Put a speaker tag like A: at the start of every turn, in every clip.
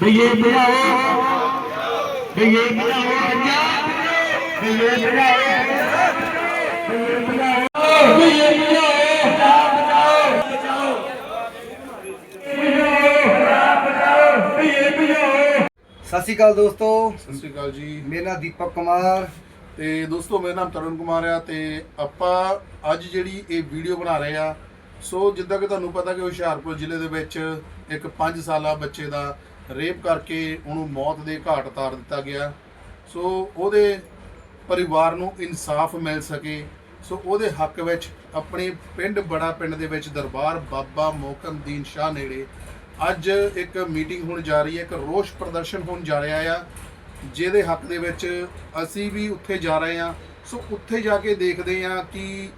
A: ਬਜਾਓ
B: ਸਤਿ ਸ਼੍ਰੀ ਅਕਾਲ ਦੋਸਤੋ।
C: ਸਤਿ ਸ਼੍ਰੀ ਅਕਾਲ ਜੀ।
B: ਮੇਰਾ ਨਾਮ ਦੀਪਕ ਕੁਮਾਰ।
C: ਤੇ ਦੋਸਤੋ ਮੇਰਾ ਨਾਮ ਤਰੁਣ ਕੁਮਾਰ ਆ ਤੇ ਆਪਾਂ ਅੱਜ ਜਿਹੜੀ ਇਹ ਵੀਡੀਓ ਬਣਾ ਰਹੇ ਆ ਸੋ ਜਿੱਦਾਂ ਕਿ ਤੁਹਾਨੂੰ ਪਤਾ ਕਿ ਹੁਸ਼ਿਆਰਪੁਰ ਜ਼ਿਲ੍ਹੇ ਦੇ ਵਿੱਚ ਇੱਕ 5 ਸਾਲਾ ਬੱਚੇ ਦਾ ਰੇਪ ਕਰਕੇ ਉਹਨੂੰ ਮੌਤ ਦੇ ਘਾਟ ਉਤਾਰ ਦਿੱਤਾ ਗਿਆ। ਸੋ ਉਹਦੇ ਪਰਿਵਾਰ ਨੂੰ ਇਨਸਾਫ ਮਿਲ ਸਕੇ। ਸੋ ਉਹਦੇ ਹੱਕ ਵਿੱਚ ਆਪਣੇ ਪਿੰਡ, ਬੜਾ ਪਿੰਡ ਦੇ ਵਿੱਚ ਦਰਬਾਰ ਬਾਬਾ ਮੋਕਮਦੀਨ ਸ਼ਾਹ ਨੇੜੇ ਅੱਜ ਇੱਕ ਮੀਟਿੰਗ ਹੋਣ ਜਾ ਰਹੀ ਹੈ, ਇੱਕ ਰੋਸ ਪ੍ਰਦਰਸ਼ਨ ਹੋਣ ਜਾ ਰਿਹਾ ਆ, ਜਿਹਦੇ ਹੱਕ ਦੇ ਵਿੱਚ ਅਸੀਂ ਵੀ ਉੱਥੇ ਜਾ ਰਹੇ ਹਾਂ। ਸੋ ਉੱਥੇ ਜਾ ਕੇ ਦੇਖਦੇ ਹਾਂ ਕਿ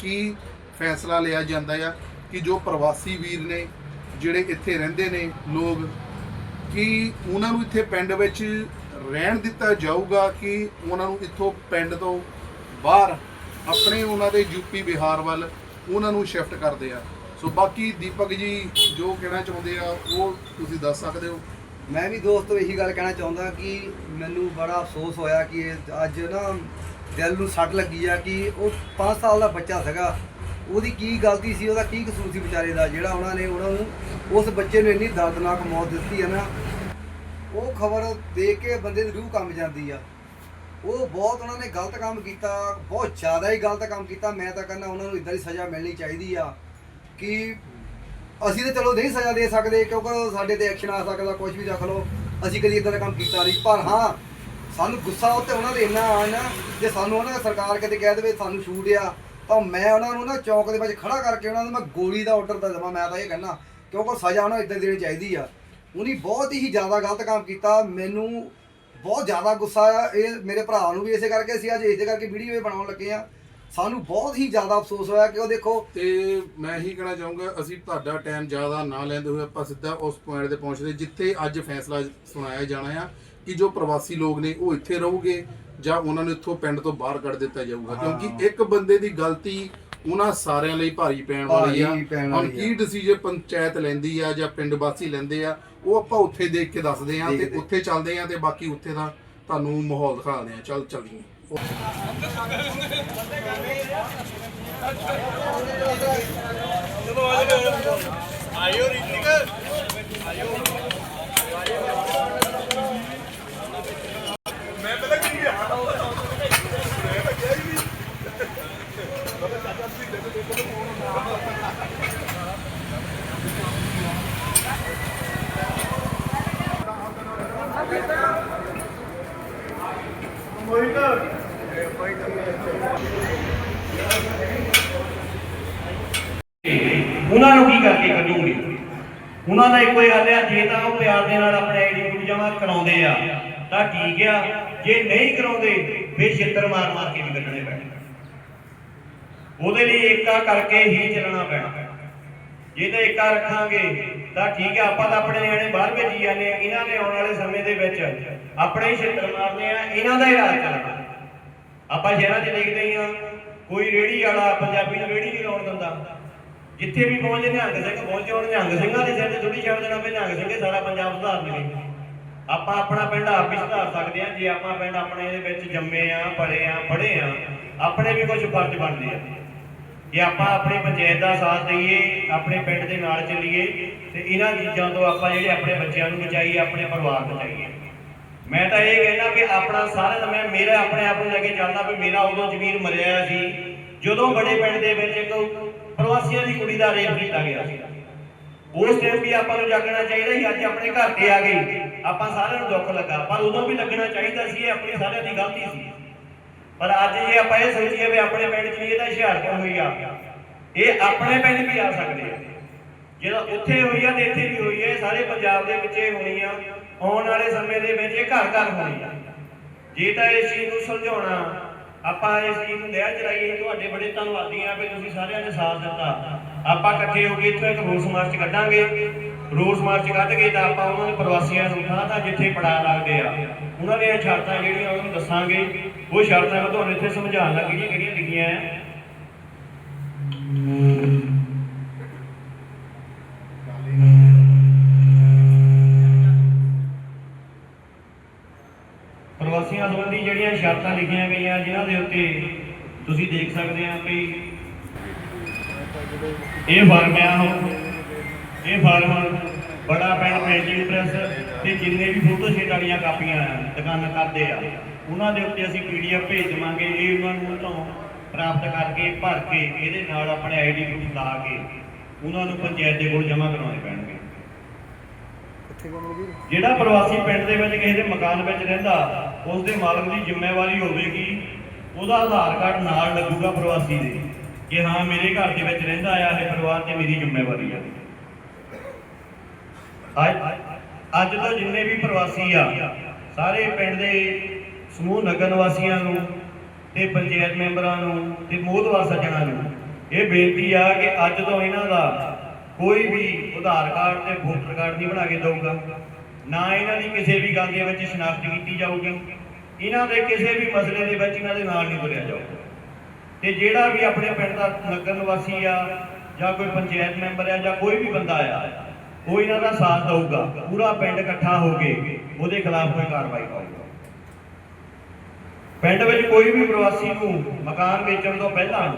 C: ਕੀ ਫੈਸਲਾ ਲਿਆ ਜਾਂਦਾ ਆ, ਕਿ ਜੋ ਪ੍ਰਵਾਸੀ ਵੀਰ ਨੇ, ਜਿਹੜੇ ਇੱਥੇ ਰਹਿੰਦੇ ਨੇ ਲੋਕ ਕਿ ਉਹਨਾਂ ਨੂੰ ਇੱਥੇ ਪਿੰਡ ਵਿੱਚ ਰਹਿਣ ਦਿੱਤਾ ਜਾਊਗਾ ਕਿ ਉਹਨਾਂ ਨੂੰ ਇੱਥੋਂ ਪਿੰਡ ਤੋਂ ਬਾਹਰ ਆਪਣੇ ਉਹਨਾਂ ਦੇ ਯੂਪੀ ਬਿਹਾਰ ਵੱਲ ਉਹਨਾਂ ਨੂੰ ਸ਼ਿਫਟ ਕਰਦੇ ਆ। ਸੋ ਬਾਕੀ ਦੀਪਕ ਜੀ ਜੋ ਕਹਿਣਾ ਚਾਹੁੰਦੇ ਆ, ਉਹ ਤੁਸੀਂ ਦੱਸ ਸਕਦੇ ਹੋ?
B: ਮੈਂ ਵੀ ਦੋਸਤੋ ਇਹੀ ਗੱਲ ਕਹਿਣਾ ਚਾਹੁੰਦਾ ਕਿ ਮੈਨੂੰ ਬੜਾ ਅਫਸੋਸ ਹੋਇਆ ਕਿ ਇਹ ਅੱਜ ਨਾ ਦਿਲ ਨੂੰ ਸੱਟ ਲੱਗੀ ਆ ਕਿ ਉਹ 5 ਸਾਲ ਦਾ ਬੱਚਾ ਸੀਗਾ। ਉਹਦੀ ਕੀ ਗਲਤੀ ਸੀ, ਉਹਦਾ ਕੀ ਕਸੂਰ ਸੀ ਵਿਚਾਰੇ ਦਾ? ਜਿਹੜਾ ਉਹਨਾਂ ਨੇ ਉਹਨਾਂ ਨੂੰ ਉਸ ਬੱਚੇ ਨੂੰ ਇੰਨੀ ਦਰਦਨਾਕ ਮੌਤ ਦਿੱਤੀ ਹੈ ਨਾ ਉਹ ਖਬਰ ਦੇਖ ਕੇ ਬੰਦੇ ਦੀ ਰੂਹ ਕੰਬ ਜਾਂਦੀ ਆ। ਉਹ ਬਹੁਤ ਉਹਨਾਂ ਨੇ ਗਲਤ ਕੰਮ ਕੀਤਾ, ਬਹੁਤ ਜ਼ਿਆਦਾ ਹੀ ਗਲਤ ਕੰਮ ਕੀਤਾ। ਮੈਂ ਤਾਂ ਕਹਿੰਦਾ ਉਹਨਾਂ ਨੂੰ ਇਦਾਂ ਦੀ ਸਜ਼ਾ ਮਿਲਣੀ ਚਾਹੀਦੀ ਆ ਕਿ ਅਸੀਂ ਤਾਂ ਚਲੋ ਨਹੀਂ ਸਜ਼ਾ ਦੇ ਸਕਦੇ, ਕਿਉਂਕਿ ਸਾਡੇ ਤੇ ਐਕਸ਼ਨ ਆ ਸਕਦਾ ਕੁਝ ਵੀ ਰੱਖ ਲਓ। ਅਸੀਂ ਕਦੀ ਇਦਾਂ ਦਾ ਕੰਮ ਕੀਤਾ ਨਹੀਂ। ਪਰ ਹਾਂ, ਸਾਨੂੰ ਗੁੱਸਾ ਉੱਤੇ ਉਹਨਾਂ ਦੇ ਇੰਨਾ ਆ ਨਾ ਜੇ ਸਾਨੂੰ ਉਹਨਾਂ ਦੀ ਸਰਕਾਰ ਕਿਤੇ ਕਹਿ ਦੇਵੇ ਸਾਨੂੰ ਛੂਟ ਆ ਤਾਂ ਮੈਂ ਉਹਨਾਂ ਨੂੰ ਨਾ ਚੌਂਕ ਦੇ ਵਿੱਚ ਖੜਾ ਕਰਕੇ ਉਹਨਾਂ ਨੂੰ ਮੈਂ ਗੋਲੀ ਦਾ ਆਰਡਰ ਤਾਂ ਦੇਵਾਂ, ਮੈਂ ਤਾਂ ਇਹ ਕਹਿੰਦਾ। ਕਿਉਂਕਿ ਸਜ਼ਾ ਉਹਨਾਂ ਨੂੰ ਇਦਾਂ ਦੇਣੀ ਚਾਹੀਦੀ ਆ। ਉਹਨੇ ਬਹੁਤ ਹੀ ਜ਼ਿਆਦਾ ਗਲਤ ਕੰਮ ਕੀਤਾ। ਮੈਨੂੰ ਬਹੁਤ ਜ਼ਿਆਦਾ ਗੁੱਸਾ ਆ ਇਹ ਮੇਰੇ ਭਰਾ ਨੂੰ ਵੀ ਇਸੇ ਕਰਕੇ ਅਸੀਂ ਅੱਜ ਇਸੇ ਕਰਕੇ ਵੀਡੀਓ ਬਣਾਉਣ ਲੱਗੇ ਆ ਸਾਨੂੰ ਬਹੁਤ ਹੀ ਜ਼ਿਆਦਾ ਅਫਸੋਸ ਹੋਇਆ ਕਿ ਉਹ ਦੇਖੋ
C: ਤੇ ਮੈਂ ਇਹੀ ਕਹਿਣਾ ਚਾਹੂੰਗਾ ਅਸੀਂ ਤੁਹਾਡਾ ਟਾਈਮ ਜ਼ਿਆਦਾ ਨਾ ਲੈਂਦੇ ਹੋਏ ਆਪਾਂ ਸਿੱਧਾ ਉਸ ਪੁਆਇੰਟ ਤੇ ਪਹੁੰਚਦੇ ਜਿੱਥੇ ਅੱਜ ਫੈਸਲਾ ਸੁਣਾਇਆ ਜਾਣਾ ਆ ਕਿ ਜੋ ਪ੍ਰਵਾਸੀ ਲੋਕ ਨੇ ਉਹ ਇੱਥੇ ਰਹੋਗੇ ਜਾਂ ਉਹਨਾਂ ਨੂੰ ਇੱਥੋਂ ਪਿੰਡ ਤੋਂ ਬਾਹਰ ਕੱਢ ਦਿੱਤਾ ਜਾਊਗਾ। ਕਿਉਂਕਿ ਇੱਕ ਬੰਦੇ ਦੀ ਗਲਤੀ ਉਹਨਾਂ ਸਾਰਿਆਂ ਲਈ ਭਾਰੀ ਪੈਣ ਵਾਲੀ ਆ। ਹੁਣ। ਕੀ ਡਿਸੀਜਨ ਪੰਚਾਇਤ ਲੈਂਦੀ ਆ ਜਾਂ ਪਿੰਡ ਵਾਸੀ ਲੈਂਦੇ ਆ? ਉਹ ਆਪਾਂ ਉੱਥੇ ਦੇਖ ਕੇ ਦੱਸਦੇ ਆ ਤੇ। ਉੱਥੇ ਚੱਲਦੇ ਆ ਤੇ ਬਾਕੀ ਉੱਥੇ ਦਾ ਤੁਹਾਨੂੰ ਮਾਹੌਲ ਦਿਖਾਉਂਦੇ ਆ ਚੱਲ ਚੱਲੀਏ।
D: ਉਹਨਾਂ ਨੂੰ ਕੀ ਕਰਕੇ ਕੱਢੂਗੇ ਉਹਨਾਂ ਦਾ ਇੱਕੋ ਹੀ ਗੱਲ ਆ ਜੇ ਤਾਂ ਉਹ ਪਿਆਰ ਦੇ ਨਾਲ ਆਪਣੇ ਆਈਡੀ ਨੂੰ ਜਮਾ ਕਰਾਉਂਦੇ ਆ, ਤਾਂ ਠੀਕ ਆ। ਜੇ ਨਹੀਂ ਕਰਾਉਂਦੇ, ਫਿਰ ਛਿੱਤਰ ਮਾਰ ਮਾਰ ਕੇ ਵੀ ਕੱਢਣੇ ਪੈਣੇ। ਉਹਦੇ ਲਈ ਏਕਾ ਕਰਕੇ ਹੀ ਚੱਲਣਾ ਪੈਣਾ। ਜੇ ਤਾਂ ਏਕਾ ਰੱਖਾਂਗੇ, ਤਾਂ ਠੀਕ ਆ, ਆਪਾਂ ਤਾਂ ਆਪਣੇ ਨਿਆਣੇ ਬਾਹਰ ਭੇਜੀ ਜਾਂਦੇ ਆ। ਇਹਨਾਂ ਨੇ ਆਉਣ ਵਾਲੇ ਸਮੇਂ ਦੇ ਵਿੱਚ ਆਪਣੇ ਹੀ ਛਿੱਤਰ ਮਾਰਨੇ ਆ, ਇਹਨਾਂ ਦਾ ਹੀ ਰਾਜ ਚੱਲਣਾ। ਆਪਾਂ ਸ਼ਹਿਰਾਂ 'ਚ ਦੇਖਦੇ ਹੀ ਆ, ਕੋਈ ਰੇੜੀ ਵਾਲਾ ਪੰਜਾਬੀ ਨੂੰ ਰੇੜੀ ਨਹੀਂ ਲਾਉਣ ਦਿੰਦਾ। ਜਿੱਥੇ ਵੀ ਪਹੁੰਚੇ ਨਿਹੰਗ ਸਿੰਘ ਪਹੁੰਚੇ ਹੁਣ ਨਿਹੰਗ ਸਿੰਘਾਂ ਦੇ ਸਿਰ ਤੇ ਥੋੜੀ ਛੱਡ ਦੇਣਾ ਵੀ ਨਿਹੰਗ ਸਿੰਘੇ ਸਾਰਾ ਪੰਜਾਬ ਸੁਧਾਰ ਆਪਾਂ ਆਪਣਾ ਪਿੰਡ ਆਪ ਹੀ ਸੁਧਾਰ ਸਕਦੇ ਆ ਜੇ ਆਪਾਂ ਪਿੰਡ ਆਪਣੇ ਦੇ ਵਿੱਚ ਜੰਮੇ ਆ ਪਲੇ ਆ ਪੜ੍ਹੇ ਆ ਆਪਣੇ ਵੀ ਕੁਝ ਫਰਜ਼ ਬਣਦੇ ਆ। ਜੇ ਆਪਾਂ ਆਪਣੀ ਪੰਚਾਇਤ ਦਾ ਸਾਥ ਦਈਏ, ਆਪਣੇ ਪਿੰਡ ਦੇ ਨਾਲ ਚੱਲੀਏ, ਤੇ ਇਹਨਾਂ ਚੀਜ਼ਾਂ ਤੋਂ ਆਪਾਂ ਜਿਹੜੇ ਆਪਣੇ ਬੱਚਿਆਂ ਨੂੰ ਬਚਾਈਏ, ਆਪਣੇ ਪਰਿਵਾਰ ਨੂੰ ਬਚਾਈਏ। ਮੈਂ ਤਾਂ ਇਹ ਕਹਿਣਾ ਕਿ ਆਪਣਾ ਸਾਰਿਆਂ ਦਾ ਮੈਂ ਮੇਰਾ ਆਪਣੇ ਆਪ ਨੂੰ ਲੈ ਕੇ ਚੱਲਦਾ ਵੀ ਮੇਰਾ ਉਦੋਂ ਜ਼ਮੀਰ ਮਰਿਆ ਸੀ। ਜਦੋਂ ਬੜੇ ਪਿੰਡ ਦੇ ਵਿੱਚ ਇੱਕ ਪ੍ਰਵਾਸੀਆਂ ਦੀ ਕੁੜੀ ਦਾ ਰੇਪ ਕੀਤਾ ਗਿਆ ਸੀ। ਉਸ ਟਾਈਮ ਵੀ ਆਪਾਂ ਨੂੰ ਜਾਗਣਾ ਚਾਹੀਦਾ ਸੀ, ਅੱਜ ਆਪਣੇ ਘਰ ਤੇ ਆ ਗਈ ਆਪਾਂ ਸਾਰਿਆਂ ਨੂੰ ਦੁੱਖ ਲੱਗਾ, ਪਰ ਉਦੋਂ ਵੀ ਲੱਗਣਾ ਚਾਹੀਦਾ ਸੀ, ਇਹ ਆਪਣੀ ਸਾਰਿਆਂ ਦੀ ਗਲਤੀ ਸੀ। ਪਰ ਅੱਜ ਜੇ ਆਪਾਂ ਇਹ ਸੋਚੀਏ ਵੀ ਆਪਣੇ ਪਿੰਡ 'ਚ ਵੀ ਇਹਦਾ ਹੁਸ਼ਿਆਰਪੁਰ ਹੋਈ ਆ, ਇਹ ਆਪਣੇ ਪਿੰਡ ਵੀ ਆ ਸਕਦੇ ਆ। ਜਿਹੜਾ ਉੱਥੇ ਹੋਈ ਆ ਤੇ ਇੱਥੇ ਵੀ ਹੋਈ ਆ ਸਾਰੇ ਪੰਜਾਬ ਦੇ ਵਿੱਚ ਇਹ ਹੋਣੀ ਆ, ਆਉਣ ਵਾਲੇ ਸਮੇਂ ਦੇ ਵਿੱਚ ਇਹ ਘਰ ਘਰ ਹੋਣੀ ਆ। ਜੇ ਤਾਂ ਇਸ ਚੀਜ਼ ਨੂੰ ਸੁਲਝਾਉਣਾ ਆਪਾਂ ਇਸ ਚੀਜ਼ ਨੂੰ ਲਿਆ ਚਲਾਈਏ ਤੁਹਾਡੇ ਬੜੇ ਧੰਨਵਾਦੀ ਆ ਵੀ ਤੁਸੀਂ ਸਾਰਿਆਂ ਨੇ ਸਾਥ ਦਿੱਤਾ। ਆਪਾਂ ਇਕੱਠੇ ਹੋ ਕੇ ਇੱਥੋਂ ਇੱਕ ਰੋਸ ਮਾਰਚ ਕੱਢਾਂਗੇ। ਰੋਸ ਮਾਰਚ ਕੱਢ ਕੇ ਤਾਂ ਆਪਾਂ ਉਹਨਾਂ ਦੇ ਪ੍ਰਵਾਸੀਆਂ ਨੂੰ ਥਾਂ ਥਾਂ ਜਿੱਥੇ ਪੜਾ ਲੱਗਦੇ ਆ, ਉਹਨਾਂ ਦੀਆਂ ਸ਼ਰਤਾਂ ਜਿਹੜੀਆਂ ਉਹਨਾਂ ਨੂੰ ਦੱਸਾਂਗੇ। ਉਹ ਸ਼ਰਤਾਂ ਮੈਂ ਤੁਹਾਨੂੰ ਇੱਥੇ ਸਮਝਾਉਣ ਲੱਗੀ ਜਿਹੜੀਆਂ ਕਿਹੜੀਆਂ ਲਿਖੀਆਂ ਆ ਵੀ ਜਿਹੜੀਆਂ ਸ਼ਰਤਾਂ ਲਿਖੀਆਂ ਗਈਆਂ ਜਿਨ੍ਹਾਂ ਦੇ ਉੱਤੇ ਤੁਸੀਂ ਦੇਖ ਸਕਦੇ ਆ ਵੀ ਇਹ ਫਾਰਮ ਆ ਇਹ ਫਾਰਮ ਬੜਾ ਪਿੰਡ ਪ੍ਰਿੰਟਿੰਗ ਪ੍ਰੈਸ ਤੇ ਜਿੰਨੇ ਵੀ ਫੋਟੋ ਸ਼ੀਟ ਵਾਲੀਆਂ ਕਾਪੀਆਂ ਆ ਦੁਕਾਨਾਂ ਕਰਦੇ ਆ ਉਹਨਾਂ ਦੇ ਉੱਤੇ ਅਸੀਂ ਪੀਡੀਐਫ ਭੇਜ ਦੇਵਾਂਗੇ ਇਹ ਉਹਨਾਂ ਨੂੰ ਤੋਂ ਪ੍ਰਾਪਤ ਕਰਕੇ ਭਰ ਕੇ ਇਹਦੇ ਨਾਲ ਆਪਣੇ ਆਈਡੀ ਪ੍ਰੂਫ ਲਾ ਕੇ ਉਹਨਾਂ ਨੂੰ ਪੰਚਾਇਤ ਦੇ ਕੋਲ ਜਮ੍ਹਾਂ ਕਰਾਉਣੇ ਪੈਣਗੇ। ਜਿਹੜਾ ਪ੍ਰਵਾਸੀ ਪਿੰਡ ਦੇ ਵਿੱਚ ਕਿਸੇ ਦੇ ਮਕਾਨ ਵਿੱਚ ਰਹਿੰਦਾ ਉਸ ਦੇ ਮਾਲਕ ਦੀ ਜ਼ਿੰਮੇਵਾਰੀ ਹੋਵੇਗੀ, ਉਹਦਾ ਆਧਾਰ ਕਾਰਡ ਨਾਲ ਲੱਗੂਗਾ ਪ੍ਰਵਾਸੀ ਦੇ। ਕਿ ਹਾਂ, ਮੇਰੇ ਘਰ ਦੇ ਵਿੱਚ ਰਹਿੰਦਾ ਆ, ਇਹ ਪਰਿਵਾਰ ਤੇ ਮੇਰੀ ਜ਼ਿੰਮੇਵਾਰੀ ਆ। ਅੱਜ ਤੋਂ ਜਿੰਨੇ ਵੀ ਪ੍ਰਵਾਸੀ ਆ, ਸਾਰੇ ਪਿੰਡ ਦੇ ਸਮੂਹ ਨਗਰ ਨਿਵਾਸੀਆਂ ਨੂੰ ਤੇ ਪੰਚਾਇਤ ਮੈਂਬਰਾਂ ਨੂੰ ਤੇ ਮੋਹਦਵਾਰ ਸੱਜਣਾ ਨੂੰ ਇਹ ਬੇਨਤੀ ਆ ਕਿ ਅੱਜ ਤੋਂ ਇਹਨਾਂ ਦਾ ਕੋਈ ਵੀ ਆਧਾਰ ਕਾਰਡ ਤੇ ਵੋਟਰ ਕਾਰਡ ਨਹੀਂ ਬਣਾ ਕੇ ਦਊਗਾ। ਨਾ ਇਹਨਾਂ ਦੀ ਕਿਸੇ ਵੀ ਗੱਲ ਦੇ ਵਿੱਚ ਸ਼ਨਾਖਤ ਕੀਤੀ ਜਾਊਗੀ। ਇਹਨਾਂ ਦੇ ਕਿਸੇ ਵੀ ਮਸਲੇ ਦੇ ਵਿੱਚ ਇਹਨਾਂ ਦੇ ਨਾਲ ਨਹੀਂ ਤੁਰਿਆ ਜਾਊਗਾ ਤੇ ਜਿਹੜਾ ਵੀ ਆਪਣੇ ਪਿੰਡ ਦਾ ਨਗਰ ਨਿਵਾਸੀ ਆ, ਜਾਂ ਕੋਈ ਪੰਚਾਇਤ ਮੈਂਬਰ ਆ, ਜਾਂ ਕੋਈ ਵੀ ਬੰਦਾ ਆ, ਉਹ ਇਹਨਾਂ ਦਾ ਸਾਥ ਦੇਊਗਾ। ਪੂਰਾ ਪਿੰਡ ਇਕੱਠਾ ਹੋ ਕੇ ਉਹਦੇ ਖਿਲਾਫ ਕੋਈ ਕਾਰਵਾਈ ਕਰੂਗਾ। ਪਿੰਡ ਵਿੱਚ ਕੋਈ ਵੀ ਪ੍ਰਵਾਸੀ ਨੂੰ ਮਕਾਨ ਵੇਚਣ ਤੋਂ ਪਹਿਲਾਂ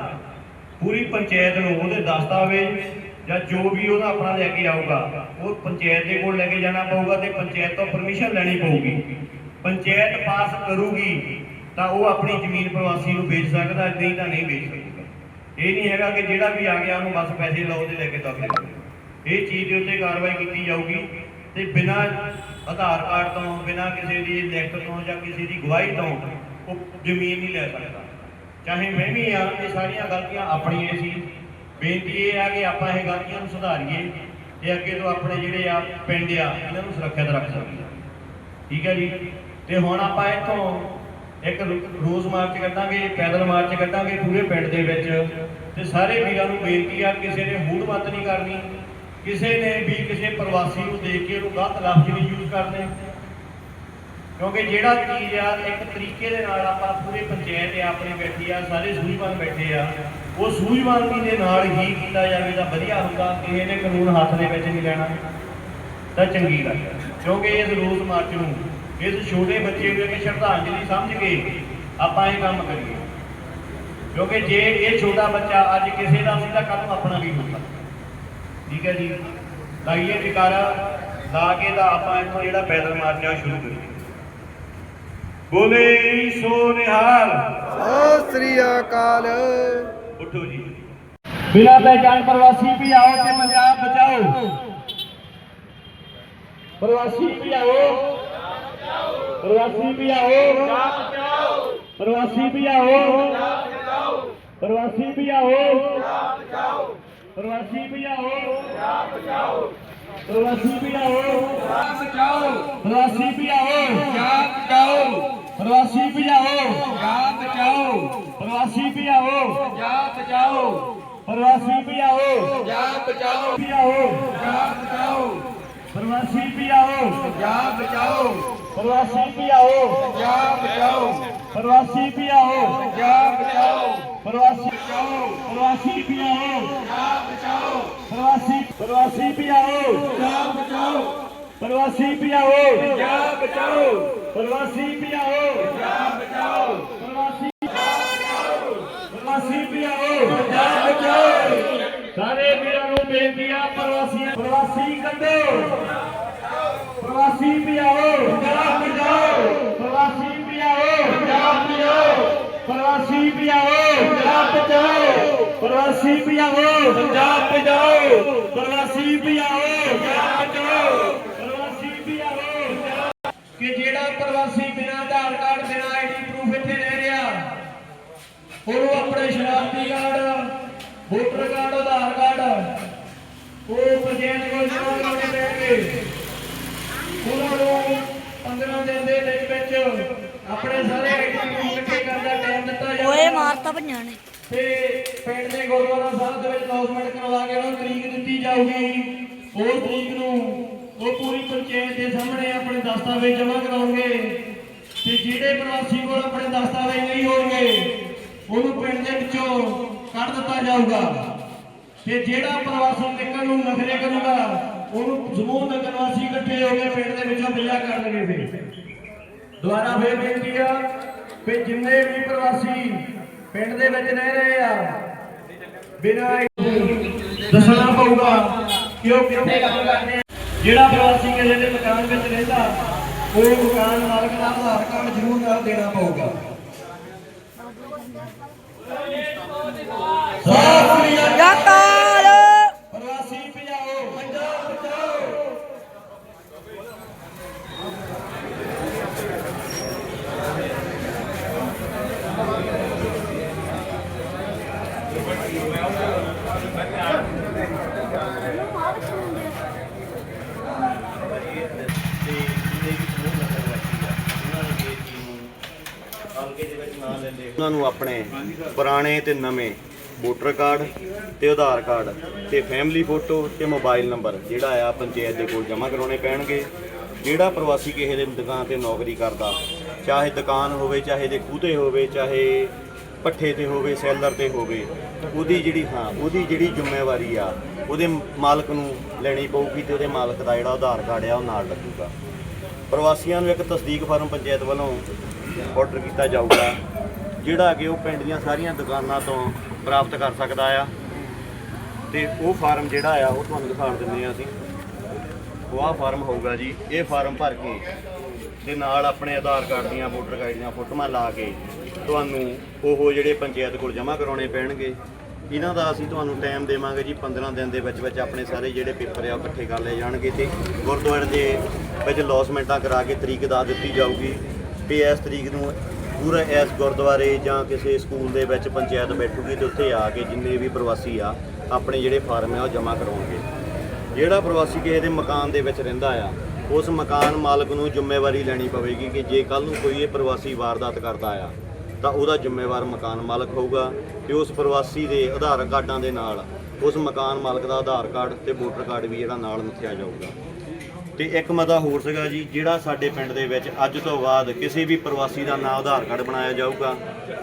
D: ਪੂਰੀ ਪੰਚਾਇਤ ਨੂੰ ਉਹਦੇ ਦਸਤਾਵੇਜ਼ ਜਾਂ ਜੋ ਵੀ ਉਹਦਾ ਆਪਣਾ ਲੈ ਕੇ ਆਊਗਾ, ਉਹ ਪੰਚਾਇਤ ਦੇ ਕੋਲ ਲੈ ਕੇ ਜਾਣਾ ਪਊਗਾ ਤੇ ਪੰਚਾਇਤ ਤੋਂ ਪਰਮਿਸ਼ਨ ਲੈਣੀ ਪਊਗੀ। ਪੰਚਾਇਤ ਪਾਸ ਕਰੂਗੀ ਤਾਂ ਉਹ ਆਪਣੀ ਜ਼ਮੀਨ ਪ੍ਰਵਾਸੀ ਨੂੰ ਵੇਚ ਸਕਦਾ, ਨਹੀਂ ਤਾਂ ਨਹੀਂ ਵੇਚ ਸਕਦਾ। ਇਹ ਨਹੀਂ ਹੈਗਾ ਕਿ ਜਿਹੜਾ ਵੀ ਆ ਗਿਆ, ਉਹਨੂੰ ਬਸ ਪੈਸੇ ਲਾਓ ਤੇ ਲੈ ਕੇ ਤੁਰ ਜਾਓ ਇਹ ਚੀਜ਼ ਦੇ ਉੱਤੇ ਕਾਰਵਾਈ ਕੀਤੀ ਜਾਊਗੀ ਤੇ ਬਿਨਾਂ ਆਧਾਰ ਕਾਰਡ ਤੋਂ, ਬਿਨਾਂ ਕਿਸੇ ਦੀ ਲਿਖਤ ਤੋਂ ਜਾਂ ਕਿਸੇ ਦੀ ਗਵਾਹੀ ਤੋਂ ਉਹ ਜ਼ਮੀਨ ਨਹੀਂ ਲੈ ਸਕਦਾ। ਚਾਹੇ ਮੈਂ ਵੀ ਆ ਇਹ ਸਾਰੀਆਂ ਗਲਤੀਆਂ ਆਪਣੀਆਂ ਸੀ। ਬੇਨਤੀ ਇਹ ਆ ਕਿ ਆਪਾਂ ਇਹ ਗਲਤੀਆਂ ਨੂੰ ਸੁਧਾਰੀਏ ਤੇ ਅੱਗੇ ਤੋਂ ਆਪਣੇ ਜਿਹੜੇ ਆ ਪਿੰਡ ਆ, ਇਹਨਾਂ ਨੂੰ ਸੁਰੱਖਿਅਤ ਰੱਖ ਸਕੀਏ। ਠੀਕ ਹੈ ਜੀ? ਤੇ ਹੁਣ ਆਪਾਂ ਇੱਥੋਂ ਇੱਕ ਰੋਜ਼ ਮਾਰਚ ਕੱਢਾਂਗੇ, ਪੈਦਲ ਮਾਰਚ ਕੱਢਾਂਗੇ ਪੂਰੇ ਪਿੰਡ ਦੇ ਵਿੱਚ, ਤੇ ਸਾਰੇ ਵੀਰਾਂ ਨੂੰ ਬੇਨਤੀ ਆ, ਕਿਸੇ ਨੇ ਹੂੜਮਤ ਨਹੀਂ ਕਰਨੀ, ਕਿਸੇ ਨੇ ਵੀ ਕਿਸੇ ਪ੍ਰਵਾਸੀ ਨੂੰ ਦੇਖ ਕੇ ਉਹਨੂੰ ਗਲਤ ਲਫ਼ਜ਼ ਨਹੀਂ ਯੂਜ਼ ਕਰਨੇ। ਕਿਉਂਕਿ ਜਿਹੜਾ ਚੀਜ਼ ਆ, ਇੱਕ ਤਰੀਕੇ ਦੇ ਨਾਲ ਆਪਾਂ ਪੂਰੇ ਪੰਚਾਇਤ ਆ ਆਪਣੀ ਬੈਠੀ ਆ, ਸਾਰੇ ਸੂਝਵਾਨ ਬੈਠੇ ਆ, ਉਹ ਸੂਝਵਾਨੀ ਦੇ ਨਾਲ ਹੀ ਕੀਤਾ ਜਾਵੇ ਤਾਂ ਵਧੀਆ ਹੁੰਦਾ, ਕਿਸੇ ਨੇ ਕਾਨੂੰਨ ਹੱਥ ਦੇ ਵਿੱਚ ਨਹੀਂ ਲੈਣਾ, ਤਾਂ ਚੰਗੀ ਗੱਲ ਹੈ ਕਿਉਂਕਿ ਇਸ ਰੋਜ਼ ਮਾਰਚ ਨੂੰ ਇਸ ਛੋਟੇ ਬੱਚੇ ਨੂੰ ਇੱਕ ਸ਼ਰਧਾਂਜਲੀ ਸਮਝ ਕੇ ਆਪਾਂ ਇਹ ਕੰਮ ਕਰੀਏ। ਕਿਉਂਕਿ ਜੇ ਇਹ ਛੋਟਾ ਬੱਚਾ ਅੱਜ ਕਿਸੇ ਦਾ ਸੀ ਤਾਂ ਕੱਲ ਨੂੰ ਆਪਣਾ ਵੀ ਹੁੰਦਾ। ਠੀਕ ਹੈ ਜੀ? ਲਾਈਏ ਟਿਕਾਰਾ ਲਾ ਕੇ ਤਾਂ ਆਪਾਂ ਇੱਥੋਂ ਜਿਹੜਾ ਪੈਦਲ ਉਹ ਸ਼ੁਰੂ ਕਰੀਏ। ਬੋਲੇ ਸੋ ਨਿਹਾਲ।
B: ਸਤਿ ਸ੍ਰੀ ਅਕਾਲ।
D: ਉੱਠੋ ਜੀ। ਬਿਨਾ ਪਹਿਚਾਨ ਪ੍ਰਵਾਸੀ ਵੀ ਆਓ ਤੇ ਪੰਜਾਬ ਬਚਾਓ। ਪ੍ਰਵਾਸੀ ਵੀ ਆਓ ਪ੍ਰਵਾਸੀ ਵੀ ਆਓ ਪ੍ਰਵਾਸੀ ਵੀ ਆਓ ਪ੍ਰਵਾਸੀ ਵੀ ਆਓ ਪ੍ਰਵਾਸੀ ਵੀ ਆਓ ਪ੍ਰਵਾਸੀ ਵੀ ਆਓ ਪ੍ਰਵਾਸੀ ਵੀ ਆਓ ਪ੍ਰਵਾਸੀ ਵੀ ਆਓ ਪ੍ਰਵਾਸੀ ਵੀ ਆਓ ਪ੍ਰਵਾਸੀ ਵੀ ਆਓ ਵੀ ਆਓ ਪ੍ਰਵਾਸੀ ਵੀ ਆਓ ਪ੍ਰਵਾਸੀ ਵੀ ਆਓ ਪ੍ਰਵਾਸੀ ਵੀ ਆਓ ਪ੍ਰਵਾਸੀ ਪ੍ਰਵਾਸੀ ਵੀ ਆਓ ਪ੍ਰਵਾਸੀ ਪ੍ਰਵਾਸੀ ਵੀ ਆਓ ਪ੍ਰਵਾਸੀ ਵੀ ਆਓ ਪ੍ਰਵਾਸੀ ਵੀ ਆਓ ਪ੍ਰਵਾਸੀ ਪ੍ਰਵਾਸੀ ਵੀ ਆਓ ਸਾਰੇ ਵੀਰਾਂ ਨੂੰ ਬੇਨਤੀ ਆ, ਪ੍ਰਵਾਸੀਆਂ ਪ੍ਰਵਾਸੀ ਕੱਢੋ। ਪ੍ਰਵਾਸੀ ਵੀ ਆਓ ਪੰਜਾਬ ਬਚਾਓ ਪ੍ਰਵਾਸੀ ਵੀ ਆਓ ਪੰਜਾਬ ਬਚਾਓ ਪ੍ਰਵਾਸੀ ਵੀ ਪੰਜਾਬ ਬਚਾਓ ਪ੍ਰਵਾਸੀ ਵੀ ਪੰਜਾਬ ਬਚਾਓ ਪ੍ਰਵਾਸੀ ਵੀ ਪੰਜਾਬ ਬਚਾਓ ਪ੍ਰਵਾਸੀ ਵੀ ਕਿ ਜਿਹੜਾ ਪ੍ਰਵਾਸੀ ਬਿਨਾਂ ਆਧਾਰ ਕਾਰਡ, ਬਿਨਾਂ ਆਈਡੀ ਪ੍ਰੂਫ ਇੱਥੇ ਰਹਿ ਰਿਹਾ ਉਹਨੂੰ ਆਪਣੇ ਸ਼ਨਾਖਤੀ card, voter card, Aadhaar card, ਉਹ ਪੰਚਾਇਤ ਕੋਲ ਜਮ੍ਹਾਂ ਕਰਾਉਣੇ ਪੈਣਗੇ ਉਹਨਾਂ ਨੂੰ 15 ਦਿਨ ਦੇ ਵਿੱਚ ਆਪਣੇ ਸਾਰੇ ਆਈਡੀ ਇਕੱਠੇ ਕਰਨ ਦਾ ਟਾਈਮ ਦਿੱਤਾ
E: ਓਏ
D: ਜਾਵੇ
E: ਮਾਰਤਾ ਭੰਜਾਂ ਨੇ।
D: ਤੇ ਪਿੰਡ ਦੇ ਗੁਰਦੁਆਰਾ ਸਾਹਿਬ ਦੇ ਵਿੱਚ ਅਨਾਉਂਸਮੈਂਟ ਕਰਵਾ ਕੇ ਉਹਨੂੰ ਤਰੀਕ ਦਿੱਤੀ ਜਾਊਗੀ। ਉਹ ਤਰੀਕ ਨੂੰ ਉਹ ਪੂਰੀ ਪੰਚਾਇਤ ਦੇ ਸਾਹਮਣੇ ਆਪਣੇ ਦਸਤਾਵੇਜ਼ ਜਮ੍ਹਾਂ ਕਰਾਉਣਗੇ। ਤੇ ਜਿਹੜੇ ਪ੍ਰਵਾਸੀ ਕੋਲ ਆਪਣੇ ਦਸਤਾਵੇਜ਼ ਨਹੀਂ ਹੋਣਗੇ ਉਹਨੂੰ ਪਿੰਡ ਦੇ ਵਿੱਚੋਂ ਕੱਢ ਦਿੱਤਾ ਜਾਊਗਾ। ਤੇ ਜਿਹੜਾ ਪ੍ਰਵਾਸੀ ਨਿਕਲਣ ਨੂੰ ਨਖਰੇ ਕਰੂਗਾ ਉਹਨੂੰ ਸਮੂਹ ਨਗਰ ਨਿਵਾਸੀ ਇਕੱਠੇ ਹੋ ਕੇ ਪਿੰਡ ਦੇ ਵਿੱਚੋਂ ਬਿਲਾ ਕਰ ਦੇਣਗੇ ਫਿਰ। ਦੁਬਾਰਾ ਫੇਰ ਬੇਨਤੀ ਆ
A: ਵੀ ਜਿੰਨੇ ਵੀ ਪ੍ਰਵਾਸੀ ਪਿੰਡ ਦੇ ਵਿੱਚ ਰਹਿ ਰਹੇ ਆ, ਬਿਨਾਂ ਦੱਸਣਾ ਪਊਗਾ ਕਿ ਉਹ ਕਿੱਥੇ ਕੰਮ ਕਰਦੇ ਆ। ਜਿਹੜਾ ਪ੍ਰਵਾਸੀ ਕਿਸੇ ਦੇ ਮਕਾਨ ਵਿੱਚ ਰਹਿੰਦਾ, ਉਹ ਮਕਾਨ ਮਾਲਕ ਦਾ ਆਧਾਰ ਕਾਰਡ ਜ਼ਰੂਰ ਨਾਲ ਦੇਣਾ ਪਊਗਾ। ਸਤਿ ਸ੍ਰੀ ਅਕਾਲ ਪ੍ਰਵਾਸੀ ਭਜਾਓ ਪੰਜਾਬ ਬਚਾਓ
D: ਉਹਨਾਂ ਨੂੰ ਆਪਣੇ ਪੁਰਾਣੇ ਤੇ ਨਵੇਂ ਵੋਟਰ ਕਾਰਡ ਤੇ ਆਧਾਰ ਕਾਰਡ ਤੇ ਫੈਮਿਲੀ ਫੋਟੋ ਤੇ ਮੋਬਾਈਲ ਨੰਬਰ ਜਿਹੜਾ ਆ ਪੰਚਾਇਤ ਦੇ ਕੋਲ ਜਮ੍ਹਾਂ ਕਰਾਉਣੇ ਪੈਣਗੇ। ਜਿਹੜਾ ਪ੍ਰਵਾਸੀ ਕਿਸੇ ਦੇ ਦੁਕਾਨ ਤੇ ਨੌਕਰੀ ਕਰਦਾ, ਚਾਹੇ ਦੁਕਾਨ ਹੋਵੇ, ਚਾਹੇ ਦੇ ਖੂਤੇ ਹੋਵੇ, ਚਾਹੇ ਪੱਠੇ ਤੇ ਹੋਵੇ, ਸੈਲਰ ਤੇ ਹੋਵੇ, ਉਹਦੀ ਜਿਹੜੀ, ਹਾਂ, ਉਹਦੀ ਜਿਹੜੀ ਜ਼ਿੰਮੇਵਾਰੀ ਆ, ਉਹਦੇ ਮਾਲਕ ਨੂੰ ਲੈਣੀ ਪਊਗੀ ਤੇ ਉਹਦੇ ਮਾਲਕ ਦਾ ਜਿਹੜਾ ਆਧਾਰ ਕਾਰਡ ਆ, ਉਹ ਨਾਲ ਲੱਗੂਗਾ। ਪ੍ਰਵਾਸੀਆਂ ਨੂੰ ਇੱਕ ਤਸਦੀਕ ਫਾਰਮ ਪੰਚਾਇਤ ਵੱਲੋਂ ਆਰਡਰ ਕੀਤਾ ਜਾਊਗਾ। ਜਿਹੜਾ ਕਿ ਉਹ ਪਿੰਡ ਦੀਆਂ ਸਾਰੀਆਂ ਦੁਕਾਨਾਂ ਤੋਂ ਪ੍ਰਾਪਤ ਕਰ ਸਕਦਾ ਆ। ਤੇ ਉਹ ਫਾਰਮ ਜਿਹੜਾ ਆ, ਉਹ ਤੁਹਾਨੂੰ ਦਿਖਾਣ ਦਿੰਦੇ ਆ ਅਸੀਂ। ਉਹ ਆਹ ਫਾਰਮ ਹੋਊਗਾ ਜੀ। ਇਹ ਫਾਰਮ ਭਰ ਕੇ ਤੇ ਨਾਲ ਆਪਣੇ ਆਧਾਰ ਕਾਰਡ ਦੀਆਂ ਵੋਟਰ ਕਾਰਡ ਦੀਆਂ ਫੋਟੋਆਂ ਲਾ ਕੇ ਤੁਹਾਨੂੰ ਉਹ ਜਿਹੜੇ ਪੰਚਾਇਤ ਕੋਲ ਜਮ੍ਹਾਂ ਕਰਾਉਣੇ ਪੈਣਗੇ। ਇਹਨਾਂ ਦਾ ਅਸੀਂ ਤੁਹਾਨੂੰ ਟਾਈਮ ਦੇਵਾਂਗੇ ਜੀ। 15 ਦਿਨ ਦੇ ਵਿੱਚ ਵਿੱਚ ਆਪਣੇ ਸਾਰੇ ਜਿਹੜੇ ਪੇਪਰ ਆ, ਉਹ ਇਕੱਠੇ ਕਰ ਲਏ ਜਾਣਗੇ ਤੇ ਗੁਰਦੁਆਰੇ ਦੇ ਵਿੱਚ ਲੌਸਮੈਂਟਾਂ ਕਰਾ ਕੇ ਤਰੀਕ ਦਾ ਦਿੱਤੀ ਜਾਊਗੀ। ਵੀ ਇਸ ਤਰੀਕ ਨੂੰ ਪੂਰਾ ਇਸ ਗੁਰਦੁਆਰੇ ਜਾਂ ਕਿਸੇ ਸਕੂਲ ਦੇ ਵਿੱਚ ਪੰਚਾਇਤ ਬੈਠੂਗੀ ਤੇ ਉੱਥੇ ਆ ਕੇ ਜਿੰਨੇ ਵੀ ਪ੍ਰਵਾਸੀ ਆ, ਆਪਣੇ ਜਿਹੜੇ ਫਾਰਮ ਆ ਉਹ ਜਮ੍ਹਾਂ ਕਰਾਉਣਗੇ। ਜਿਹੜਾ ਪ੍ਰਵਾਸੀ ਕਿਸੇ ਦੇ ਮਕਾਨ ਦੇ ਵਿੱਚ ਰਹਿੰਦਾ ਆ, ਉਸ ਮਕਾਨ ਮਾਲਕ ਨੂੰ ਜ਼ਿੰਮੇਵਾਰੀ ਲੈਣੀ ਪਵੇਗੀ ਕਿ ਜੇ ਕੱਲ ਨੂੰ ਕੋਈ ਇਹ ਪ੍ਰਵਾਸੀ ਵਾਰਦਾਤ ਕਰਦਾ ਆ, ਤਾਂ ਉਹਦਾ ਜ਼ਿੰਮੇਵਾਰ ਮਕਾਨ ਮਾਲਕ ਹੋਊਗਾ ਤੇ ਉਸ ਪ੍ਰਵਾਸੀ ਦੇ ਆਧਾਰ ਕਾਰਡਾਂ ਦੇ ਨਾਲ, ਉਸ ਮਕਾਨ ਮਾਲਕ ਦਾ ਆਧਾਰ ਕਾਰਡ ਤੇ ਵੋਟਰ ਕਾਰਡ ਵੀ ਜਿਹੜਾ ਨਾਲ ਮਿੱਥਿਆ ਜਾਊਗਾ। ਤੇ ਇੱਕ ਮਤਾ ਹੋਰ ਸੀਗਾ ਜੀ, ਜਿਹੜਾ ਸਾਡੇ ਪਿੰਡ ਦੇ ਵਿੱਚ ਅੱਜ ਤੋਂ ਬਾਅਦ ਕਿਸੇ ਵੀ ਪ੍ਰਵਾਸੀ ਦਾ ਨਾ ਆਧਾਰ ਕਾਰਡ ਬਣਾਇਆ ਜਾਊਗਾ,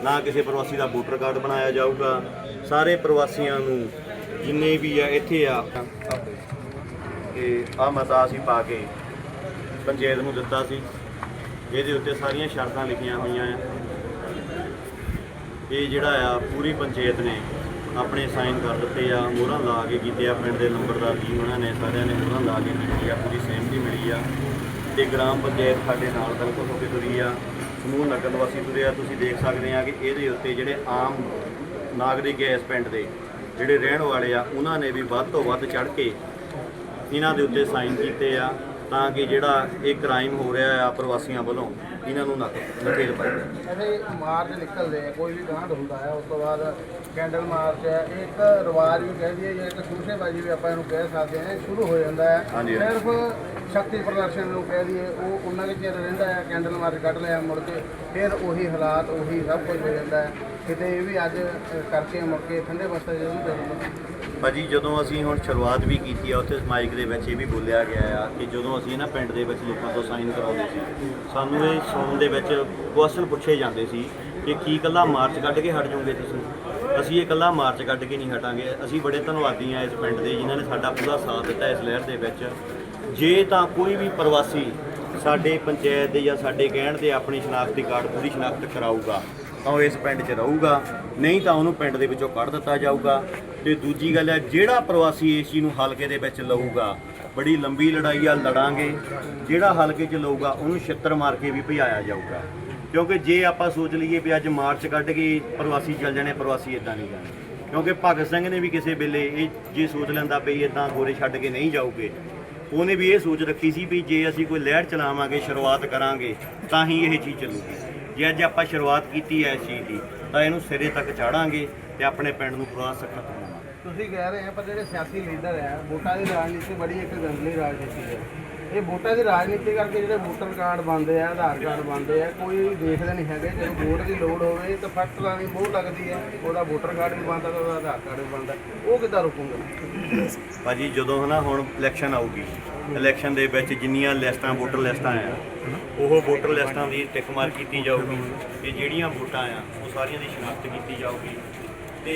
D: ਨਾ ਕਿਸੇ ਪ੍ਰਵਾਸੀ ਦਾ ਵੋਟਰ ਕਾਰਡ ਬਣਾਇਆ ਜਾਊਗਾ। ਸਾਰੇ ਪ੍ਰਵਾਸੀਆਂ ਨੂੰ ਜਿੰਨੇ ਵੀ ਆ ਇੱਥੇ ਆ, ਤੇ ਆ ਮਤਾ ਅਸੀਂ ਪਾ ਕੇ ਪੰਚਾਇਤ ਨੂੰ ਦਿੱਤਾ ਸੀ। ਇਹਦੇ ਉੱਤੇ ਸਾਰੀਆਂ ਸ਼ਰਤਾਂ ਲਿਖੀਆਂ ਹੋਈਆਂ ਆ। ਇਹ ਜਿਹੜਾ ਆ ਪੂਰੀ ਪੰਚਾਇਤ ਨੇ ਆਪਣੇ ਸਾਈਨ ਕਰ ਦਿੱਤੇ ਆ ਮੋਹਰਾਂ ਲਾ ਕੇ ਕੀਤੇ ਆ, ਪਿੰਡ ਦੇ ਨੰਬਰਦਾਰ ਜੀ, ਉਹਨਾਂ ਨੇ ਸਾਰਿਆਂ ਨੇ ਮੋਹਰਾਂ ਲਾ ਕੇ ਕੀਤੀ ਆ, ਪੂਰੀ ਸਹਿਮਤੀ ਮਿਲੀ ਆ। ਤੇ ਗ੍ਰਾਮ ਪੰਚਾਇਤ ਸਾਡੇ ਨਾਲ ਬਿਲਕੁਲ ਹੋ ਕੇ ਤੁਰੀ ਆ। ਸਮੂਹ ਨਗਰ ਵਾਸੀ ਤੁਰੇ ਆ, ਤੁਸੀਂ ਦੇਖ ਸਕਦੇ ਆ ਕਿ ਇਹਦੇ ਉੱਤੇ ਜਿਹੜੇ ਆਮ ਨਾਗਰਿਕ ਹੈ ਇਸ ਪਿੰਡ ਦੇ, ਜਿਹੜੇ ਰਹਿਣ ਵਾਲੇ ਆ, ਉਹਨਾਂ ਨੇ ਵੀ ਵੱਧ ਤੋਂ ਵੱਧ ਚੜ ਕੇ ਇਹਨਾਂ ਦੇ ਉੱਤੇ ਸਾਈਨ ਕੀਤੇ ਆ, ਤਾਂ ਕਿ ਜਿਹੜਾ ਇਹ ਕ੍ਰਾਈਮ ਹੋ ਰਿਹਾ ਆ ਪ੍ਰਵਾਸੀਆਂ ਵੱਲੋਂ। ਇਹਨਾਂ ਨੂੰ ਨੱਕ ਨਕੇਲ
F: ਮਾਰਚ ਨਿਕਲਦੇ ਆ ਕੋਈ ਵੀ ਕਾਂਡ ਹੁੰਦਾ ਹੈ ਉਸ ਤੋਂ ਬਾਅਦ ਕੈਂਡਲ ਮਾਰਚ ਹੈ ਇਹ ਇੱਕ ਰਿਵਾਜ ਵੀ ਕਹਿ ਦਈਏ ਜਾਂ ਇੱਕ ਸੂਸੇਬਾਜ਼ੀ ਵੀ ਆਪਾਂ ਇਹਨੂੰ ਕਹਿ ਸਕਦੇ ਹਾਂ ਇਹ ਸ਼ੁਰੂ ਹੋ ਜਾਂਦਾ ਹੈ
D: ਹਾਂਜੀ, ਹਾਂਜੀ।
F: ਸਿਰਫ ਸ਼ਕਤੀ ਪ੍ਰਦਰਸ਼ਨ ਨੂੰ ਕਹਿ ਦਈਏ ਉਹ ਉਹਨਾਂ ਦੇ ਚਿਰ ਰਹਿੰਦਾ ਹੈ ਕੈਂਡਲ ਮਾਰਚ ਕੱਢ ਲਿਆ ਮੁੜ ਕੇ ਫਿਰ ਉਹੀ ਹਾਲਾਤ ਉਹੀ ਸਭ ਕੁਝ ਹੋ ਜਾਂਦਾ ਹੈ ਕਿਤੇ ਇਹ ਵੀ ਅੱਜ ਅ, ਕਰਕੇ ਮੁੜ ਕੇ ਠੰਡੇ ਬਸਤੇ ਜ਼ਰੂਰ ਦੇ ਦਿੰਦਾ
D: ਭਾਜੀ ਜਦੋਂ ਅਸੀਂ ਹੁਣ ਸ਼ੁਰੂਆਤ ਵੀ ਕੀਤੀ ਆ ਉੱਥੇ ਮਾਈਕ ਦੇ ਵਿੱਚ ਇਹ ਵੀ ਬੋਲਿਆ ਗਿਆ ਆ ਕਿ ਜਦੋਂ ਅਸੀਂ ਨਾ ਪਿੰਡ ਦੇ ਵਿੱਚ ਲੋਕਾਂ ਤੋਂ ਸਾਈਨ ਕਰਾਉਂਦੇ ਸੀ ਸਾਨੂੰ ਇਹ ਸੁਣਨ ਦੇ ਵਿੱਚ ਕੁਐਸਚਨ ਪੁੱਛੇ ਜਾਂਦੇ ਸੀ ਕਿ ਕੀ ਇਕੱਲਾ ਮਾਰਚ ਕੱਢ ਕੇ ਹਟ ਜਾਓਗੇ ਤੁਸੀਂ? ਅਸੀਂ ਇਹ ਇਕੱਲਾ ਮਾਰਚ ਕੱਢ ਕੇ ਨਹੀਂ ਹਟਾਂਗੇ। ਅਸੀਂ ਬੜੇ ਧੰਨਵਾਦੀ ਆ ਇਸ ਪਿੰਡ ਦੇ ਜਿਨ੍ਹਾਂ ਨੇ ਸਾਡਾ ਪੂਰਾ ਸਾਥ ਦਿੱਤਾ ਇਸ ਲਹਿਰ ਦੇ ਵਿੱਚ। ਜੇ ਤਾਂ ਕੋਈ ਵੀ ਪ੍ਰਵਾਸੀ ਸਾਡੇ ਪੰਚਾਇਤ ਦੇ ਜਾਂ ਸਾਡੇ ਕਹਿਣ ਤੇ ਆਪਣੀ ਸ਼ਨਾਖਤੀ ਕਾਰਡ ਪੂਰੀ ਸ਼ਨਾਖਤ ਕਰਾਊਗਾ, ਤਾਂ ਉਹ ਇਸ ਪਿੰਡ 'ਚ ਰਹੂਗਾ। ਨਹੀਂ ਤਾਂ ਉਹਨੂੰ ਪਿੰਡ ਦੇ ਵਿੱਚੋਂ ਕੱਢ ਦਿੱਤਾ ਜਾਊਗਾ। ਤੇ ਦੂਜੀ ਗੱਲ ਹੈ, ਜਿਹੜਾ ਪ੍ਰਵਾਸੀ ਇਸ ਚੀਜ਼ ਨੂੰ ਹਲਕੇ ਦੇ ਵਿੱਚ ਲਊਗਾ ਬੜੀ ਲੰਬੀ ਲੜਾਈ ਆ, ਲੜਾਂਗੇ। ਜਿਹੜਾ ਹਲਕੇ 'ਚ ਲਊਗਾ ਉਹਨੂੰ ਛਿੱਤਰ ਮਾਰ ਕੇ ਵੀ ਭਜਾਇਆ ਜਾਊਗਾ। ਕਿਉਂਕਿ ਜੇ ਆਪਾਂ ਸੋਚ ਲਈਏ ਵੀ ਅੱਜ ਮਾਰਚ ਕੱਢ ਕੇ ਪ੍ਰਵਾਸੀ ਚੱਲ ਜਾਣੇ, ਪ੍ਰਵਾਸੀ ਇਦਾਂ ਨਹੀਂ ਜਾਣੇ। ਕਿਉਂਕਿ ਭਗਤ ਸਿੰਘ ਨੇ ਵੀ ਕਿਸੇ ਵੇਲੇ ਇਹ ਜੇ ਸੋਚ ਲੈਂਦਾ ਵੀ ਇਦਾਂ ਗੋਰੇ ਛੱਡ ਕੇ ਨਹੀਂ ਜਾਊਗੇ। ਉਹਨੇ ਵੀ ਇਹ ਸੋਚ ਰੱਖੀ ਸੀ ਵੀ ਜੇ ਅਸੀਂ ਕੋਈ ਲਹਿਰ ਚਲਾਵਾਂਗੇ, ਸ਼ੁਰੂਆਤ ਕਰਾਂਗੇ, ਤਾਂ ਹੀ ਇਹ ਚੀਜ਼ ਚੱਲੂਗੀ। ਜੇ ਅੱਜ ਆਪਾਂ ਸ਼ੁਰੂਆਤ ਕੀਤੀ ਹੈ ਇਸ ਚੀਜ਼ ਦੀ, ਤਾਂ ਇਹਨੂੰ ਸਿਰੇ ਤੱਕ ਚਾੜਾਂਗੇ ਤੇ ਆਪਣੇ ਪਿੰਡ ਨੂੰ ਪੂਰਾ ਸਖਤ ਬਣਾਵਾਂਗੇ
F: ਤੁਸੀਂ ਕਹਿ ਰਹੇ ਆ, ਪਰ ਜਿਹੜੇ ਸਿਆਸੀ ਲੀਡਰ ਆ, ਵੋਟਾਂ ਦੀ ਰਾਜਨੀਤੀ ਬੜੀ ਇੱਕ ਗੰਦਲੀ ਰਾਜਨੀਤੀ ਹੈ ਇਹ ਵੋਟਾਂ ਦੀ ਰਾਜਨੀਤੀ ਕਰਕੇ ਜਿਹੜੇ ਵੋਟਰ ਕਾਰਡ ਬਣਦੇ ਆ, ਆਧਾਰ ਕਾਰਡ ਬਣਦੇ ਆ, ਕੋਈ ਦੇਖਦੇ ਨਹੀਂ ਹੈਗੇ। ਜਦੋਂ ਵੋਟ ਦੀ ਲੋੜ ਹੋਵੇ ਤਾਂ ਫੈਕਟਰਾਂ ਦੀ ਬਹੁਤ ਲੱਗਦੀ ਹੈ ਉਹਦਾ ਵੋਟਰ ਕਾਰਡ ਵੀ ਬਣਦਾ ਤੇ ਉਹਦਾ ਆਧਾਰ ਕਾਰਡ ਵੀ ਬਣਦਾ। ਉਹ ਕਿੱਦਾਂ ਰੁਕੂਗਾ?
D: ਭਾਜੀ, ਜਦੋਂ ਹਨਾ ਹੁਣ ਇਲੈਕਸ਼ਨ ਆਊਗੀ ਇਲੈਕਸ਼ਨ ਦੇ ਵਿੱਚ ਜਿੰਨੀਆਂ ਲਿਸਟਾਂ, ਵੋਟਰ ਲਿਸਟਾਂ ਆ, ਉਹ ਵੋਟਰ ਲਿਸਟਾਂ ਦੀ ਟਿਕ ਮਾਰ ਕੀਤੀ ਜਾਊਗੀ ਤੇ ਜਿਹੜੀਆਂ ਵੋਟਾਂ ਆ, ਉਹ ਸਾਰੀਆਂ ਦੀ ਸ਼ਨਾਖਤ ਕੀਤੀ ਜਾਊਗੀ। ਤੇ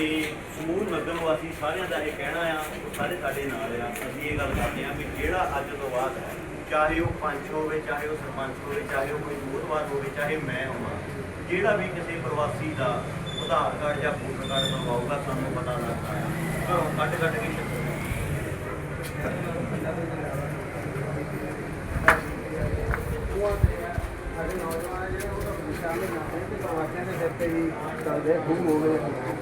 D: ਸਮੂਹ ਨਗਰ ਵਾਸੀ ਸਾਰਿਆਂ ਦਾ ਇਹ ਕਹਿਣਾ ਆ, ਉਹ ਸਾਰੇ ਸਾਡੇ ਨਾਲ ਆ। ਅਸੀਂ ਇਹ ਗੱਲ ਕਰਦੇ ਆ ਵੀ ਜਿਹੜਾ ਅੱਜ ਤੋਂ ਬਾਅਦ ਚਾਹੇ ਉਹ ਪੰਚ ਹੋਵੇ, ਚਾਹੇ ਉਹ ਸਰਪੰਚ ਹੋਵੇ, ਚਾਹੇ ਉਹ ਕੋਈ ਮੋਹਤਵਾਰ ਹੋਵੇ, ਚਾਹੇ ਮੈਂ ਹੋਵਾਂ, ਜਿਹੜਾ ਵੀ ਕਿਸੇ ਪ੍ਰਵਾਸੀ ਦਾ ਆਧਾਰ ਕਾਰਡ ਜਾਂ ਵੋਟਰ ਕਾਰਡ ਬਣਵਾਊਗਾ, ਸਾਨੂੰ ਪਤਾ ਲੱਗਦਾ ਹੈ ਘਰੋਂ ਕੱਢ ਕੱਢ ਕੇ
F: ਸਾਡੇ ਨੌਜਵਾਨ ਜਿਹੜੇ ਉਹ ਤਾਂ ਸ਼ਾਮਿਲ ਨਾ ਹੋਣ ਪ੍ਰਵਾਸੀਆਂ ਦੇ ਸਿਰ ਤੇ ਵੀ ਚੱਲਦੇ ਖੂਬ ਹੋ ਗਏ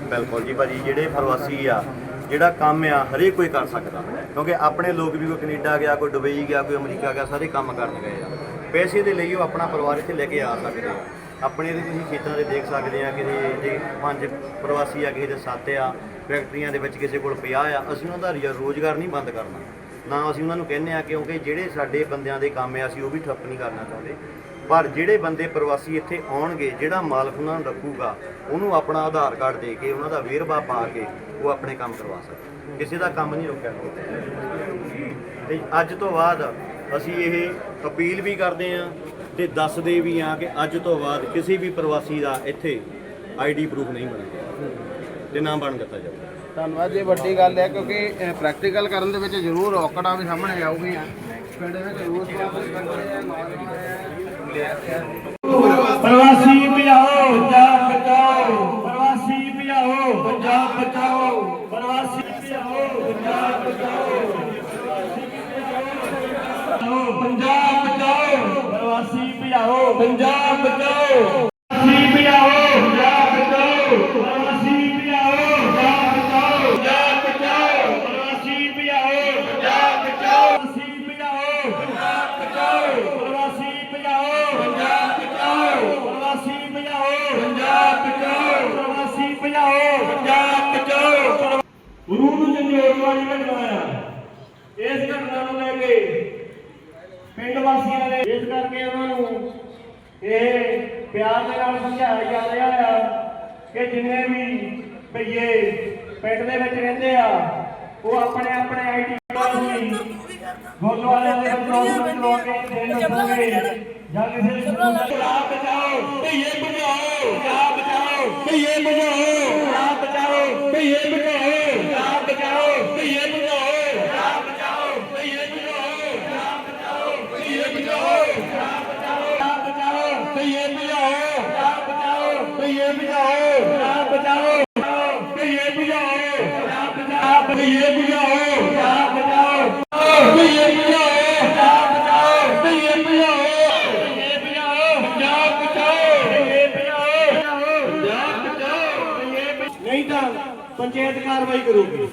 D: ਬਿਲਕੁਲ ਜੀ, ਭਾਜੀ, ਜਿਹੜੇ ਪ੍ਰਵਾਸੀ ਆ, ਜਿਹੜਾ ਕੰਮ ਆ, ਹਰੇਕ ਕੋਈ ਕਰ ਸਕਦਾ। ਕਿਉਂਕਿ ਆਪਣੇ ਲੋਕ ਵੀ ਕੋਈ ਕੈਨੇਡਾ ਗਿਆ, ਕੋਈ ਦੁਬਈ ਗਿਆ, ਕੋਈ ਅਮਰੀਕਾ ਗਿਆ, ਸਾਰੇ ਕੰਮ ਕਰਨ ਗਏ ਆ। ਪੈਸੇ ਦੇ ਲਈ ਉਹ ਆਪਣਾ ਪਰਿਵਾਰ ਇੱਥੇ ਲੈ ਕੇ ਆ ਸਕਦੇ ਆ। ਆਪਣੇ ਦੇ ਤੁਸੀਂ ਖੇਤਾਂ ਦੇ ਦੇਖ ਸਕਦੇ ਆ ਕਿਸੇ ਦੇ ਪੰਜ ਪ੍ਰਵਾਸੀ ਆ, ਕਿਸੇ ਦੇ ਸੱਤ ਆ, ਫੈਕਟਰੀਆਂ ਦੇ ਵਿੱਚ ਕਿਸੇ ਕੋਲ 50 ਆ, ਅਸੀਂ ਉਹਨਾਂ ਦਾ ਰੁਜ਼ਗਾਰ- ਰੋਜ਼ਗਾਰ ਨਹੀਂ ਬੰਦ ਕਰਨਾ। ਨਾ ਅਸੀਂ ਉਹਨਾਂ ਨੂੰ ਕਹਿੰਦੇ ਆ, ਕਿਉਂਕਿ ਜਿਹੜੇ ਸਾਡੇ ਬੰਦਿਆਂ ਦੇ ਕੰਮ ਆ, ਅਸੀਂ ਉਹ ਵੀ ਠੱਪ ਨਹੀਂ ਕਰਨਾ ਚਾਹੁੰਦੇ। ਪਰ ਜਿਹੜੇ ਬੰਦੇ ਪ੍ਰਵਾਸੀ ਇੱਥੇ ਆਉਣਗੇ, ਜਿਹੜਾ ਮਾਲਕ ਉਹਨਾਂ ਨੂੰ ਰੱਖੂਗਾ, ਉਹਨੂੰ ਆਪਣਾ ਆਧਾਰ ਕਾਰਡ ਦੇ ਕੇ, ਉਹਨਾਂ ਦਾ ਵੇਰਵਾ ਪਾ ਕੇ ਉਹ ਆਪਣੇ ਕੰਮ ਕਰਵਾ ਸਕਦਾ। ਕਿਸੇ ਦਾ ਕੰਮ ਨਹੀਂ ਰੋਕਿਆ ਤੇ ਅੱਜ ਤੋਂ ਬਾਅਦ ਅਸੀਂ ਇਹ ਅਪੀਲ ਵੀ ਕਰਦੇ ਆਂ ਤੇ ਦੱਸਦੇ ਵੀ ਆਂ ਕਿ ਅੱਜ ਤੋਂ ਬਾਅਦ ਕਿਸੇ ਵੀ ਪ੍ਰਵਾਸੀ ਦਾ ਇੱਥੇ ਆਈਡੀ ਪ੍ਰੂਫ ਨਹੀਂ ਬਣੇਗਾ ਤੇ ਨਾ ਬਣ ਦਿੱਤਾ ਜਾਊਗਾ।
F: ਧੰਨਵਾਦ ਜੀ ਵੱਡੀ ਗੱਲ ਹੈ ਕਿਉਂਕਿ ਪ੍ਰੈਕਟੀਕਲ ਕਰਨ ਦੇ ਵਿੱਚ ਜ਼ਰੂਰ ਔਕੜਾਂ ਵੀ ਸਾਹਮਣੇ ਆਉਗੀਆਂ ਪਿੰਡ ਵਿੱਚ ਰੋਜ਼ ਵਾਪਸ ਕਰਦੇ ਆ ਨੌਜਵਾਨ ਹੈ
A: ਪ੍ਰਵਾਸੀ ਭਜਾਓ, ਪੰਜਾਬ ਬਚਾਓ। ਪ੍ਰਵਾਸੀ ਭਜਾਓ, ਪੰਜਾਬ ਬਚਾਓ। ਪ੍ਰਵਾਸੀ ਭਜਾਓ, ਪੰਜਾਬ ਬਚਾਓ। ਪੰਜਾਬ ਬਚਾਓ। ਪ੍ਰਵਾਸੀ ਭਜਾਓ, ਪੰਜਾਬ ਬਚਾਓ ਪ੍ਰਵਾਸੀ ਭਜਾਓ ਪੰਜਾਬ ਬਚਾਓ ਪ੍ਰਵਾਸੀ ਭਜਾਓ ਪੰਜਾਬ ਬਚਾਓ ਪੰਜਾਬ ਬਚਾਓ ਪ੍ਰਵਾਸੀ ਭਜਾਓ ਪੰਜਾਬ ਬਚਾਓ ਪ੍ਰਵਾਸੀ ਭਜਾਓ ਪੰਜਾਬ ਬਚਾਓ ਪ੍ਰਵਾਸੀ ਭਜਾਓ ਪੰਜਾਬ ਬਚਾਓ ਪ੍ਰਵਾਸੀ ਭਜਾਓ ਪੰਜਾਬ ਬਚਾਓ ਪ੍ਰਵਾਸੀ ਭਜਾਓ ਪੰਜਾਬ ਬਚਾਓ ਗੁਰੂ ਨੂੰ ਜੰਜੋੜ ਵਾਲੀ ਘਟਨਾ ਆ ਇਸ ਘਟਨਾ ਨੂੰ ਲੈ ਕੇ ਪਿੰਡ ਵਾਸੀਆਂ ਨੇ ਇਸ ਕਰਕੇ ਉਹਨਾਂ ਨੂੰ ਇਹ ਪਿਆਰ ਦੇ ਨਾਲ ਸਮਝਾਇਆ ਜਾ ਰਿਹਾ ਆ ਕਿ ਜਿੰਨੇ ਵੀ ਭਈਏ ਪਿੰਡ ਦੇ ਵਿੱਚ ਰਹਿੰਦੇ ਆ ਉਹ ਆਪਣੇ ਆਪਣੇ ਆਈਡੀ ਕਾਰਡ ਗੁਰਦੁਆਰਿਆਂ ਦੇ ਵਿੱਚ ਉਹ ਲਵਾ ਕੇ ਦੇਣ ਲੱਗੋਗੇ ਜਾਂ ਕਿਸੇ ਦੇ ਪੰਜਾਬ ਬਚਾਓ ਭਈਏ ਬਚਾਓ। ਪੰਜਾਬ ਬਚਾਓ। ਭਈਏ ਬਚਾਓ। ਪੰਜਾਬ ਬਚਾਓ। ਭਈਏ ਬਚਾਓ। ਪੰਚਾਇਤ ਕਾਰਵਾਈ ਕਰੂਗੀ।